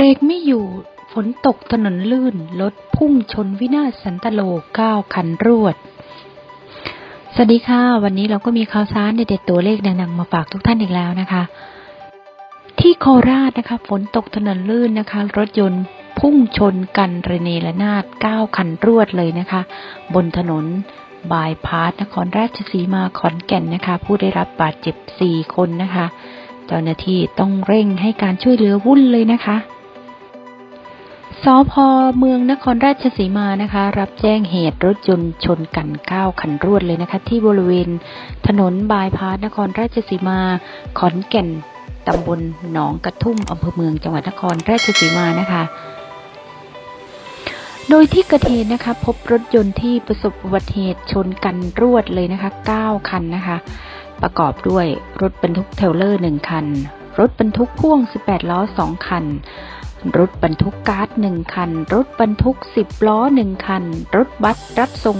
รกไม่อยู่ฝนตกถนนลื่นรถพุ่งชนวินาศสันตโลเก้าคันรวด สวัสดีค่ะ วันนี้เราก็มีข่าวสารเด็ดๆตัวเลขดังๆมาฝากทุกท่านอีกแล้วนะคะ ที่โคราชนะคะ ฝนตกถนนลื่นนะคะ รถยนต์พุ่งชนกันระเนระนาดเก้าคันรวดเลยนะคะ บนถนนบายพาสนครราชสีมาขอนแก่นนะคะ ผู้ได้รับบาดเจ็บสี่คนนะคะ เจ้าหน้าที่ต้องเร่งให้การช่วยเหลือวุ่นเลยนะคะ สพเมืองนครราชสีมานะคะ รับแจ้งเหตุรถยนต์ชนกัน9คันรวดเลยนะคะ ที่บริเวณถนนบายพาสนครราชสีมา ขอนแก่นตำบลหนองกระทุ่มอำเภอเมืองจังหวัดนครราชสีมานะคะ โดยที่เกิดเหตุนะคะ พบรถยนต์ที่ประสบอุบัติเหตุชนกันรวดเลยนะคะ 9 คันนะคะ ประกอบด้วยรถบรรทุกเทลเลอร์ 1 คัน รถบรรทุกพ่วง 18 ล้อ 2 คัน รถบรรทุกก๊าซ1คัน รถบรรทุก10ล้อ1คัน รถบัสรับส่ง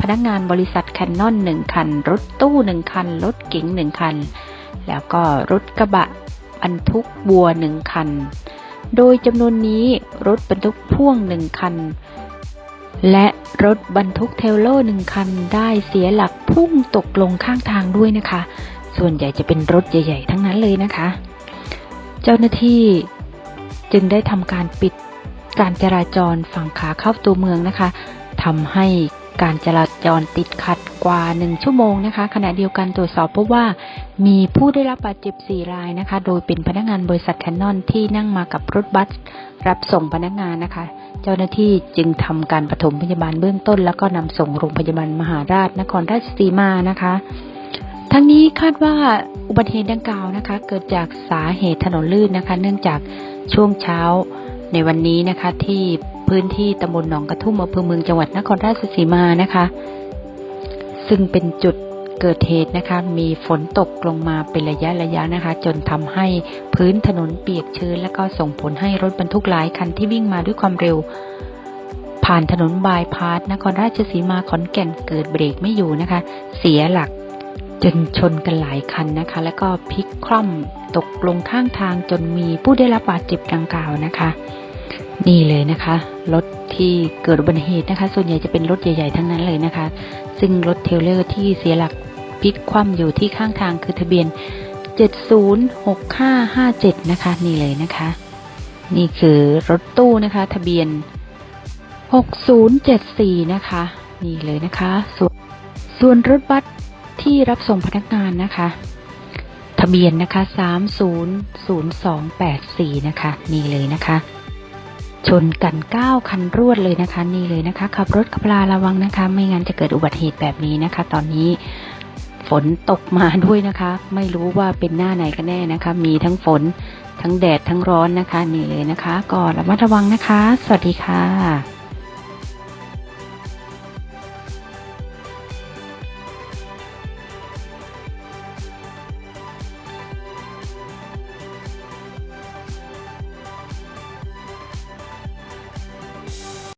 พนักงานบริษัทแคนนอน1คัน รถตู้1คัน รถเก๋ง1คัน แล้วก็รถกระบะบรรทุกบัว1คัน โดยจำนวนนี้รถบรรทุกพ่วง1คัน และรถบรรทุกเทลเลอร์หนึ่งคันได้เสียหลักพุ่งตกลงข้างทางด้วยนะคะ ส่วนใหญ่จะเป็นรถใหญ่ ๆ ทั้งนั้นเลยนะคะ เจ้าหน้าที่ จึงได้ทำการปิดการจราจรฝั่งขาเข้าตัวเมืองนะคะทำให้การจราจรติดขัดกว่า 1 ชั่วโมงนะคะ ขณะเดียวกันตรวจสอบพบว่ามีผู้ได้รับบาดเจ็บ 4 รายนะคะ โดยเป็นพนักงานบริษัทแคนนอนที่นั่งมากับรถบัสรับส่งพนักงานนะคะ เจ้าหน้าที่จึงทำการปฐมพยาบาลเบื้องต้น แล้วก็นำส่งโรงพยาบาลมหาราชนครราชสีมานะคะ ทั้งนี้คาดว่า อุบัติเหตุดังกล่าวนะคะ เกิดจากสาเหตุถนนลื่นนะคะ เนื่องจากช่วงเช้าในวันนี้นะคะ ที่พื้นที่ตำบลหนองกระทุ่มอำเภอเมืองจังหวัดนครราชสีมานะคะ ซึ่งเป็นจุดเกิดเหตุนะคะมีฝนตกลงมาเป็นระยะระยะนะคะ จนทำให้พื้นถนนเปียกชื้น และก็ส่งผลให้รถบรรทุกหลายคันที่วิ่งมาด้วยความเร็ว ผ่านถนนบายพาสนครราชสีมาขอนแก่นเกิดเบรกไม่อยู่นะคะ เสียหลัก จนชนกันหลายคันนะคะ แล้วก็พลิกคว่ำตกลงข้างทางจนมีผู้ได้รับบาดเจ็บดังกล่าวนะคะ นี่เลยนะคะ รถที่เกิดอุบัติเหตุนะคะ ส่วนใหญ่จะเป็นรถใหญ่ๆทั้งนั้นเลยนะคะ ซึ่งรถเทลเลอร์ที่เสียหลักพลิกคว่ำอยู่ที่ข้างทางคือทะเบียน 706557 นะคะ นี่เลยนะคะ นี่คือรถตู้นะคะ ทะเบียน 6074 นะคะ นี่เลยนะคะ ส่วนส่วนรถบัส ที่รับส่งพนักงานนะคะ ทะเบียนนะคะ 300284 นะคะ นี่เลยนะคะ ชนกัน 9 คันรวดเลยนะคะ นี่เลยนะคะ ขับรถขับลาระวังนะคะ ไม่งั้นจะเกิดอุบัติเหตุแบบนี้นะคะ ตอนนี้ฝนตกมาด้วยนะคะ ไม่รู้ว่าเป็นหน้าไหนกันแน่นะคะ มีทั้งฝนทั้งแดดทั้งร้อนนะคะ นี่เลยนะคะ ก็ระมัดระวังนะคะ สวัสดีค่ะ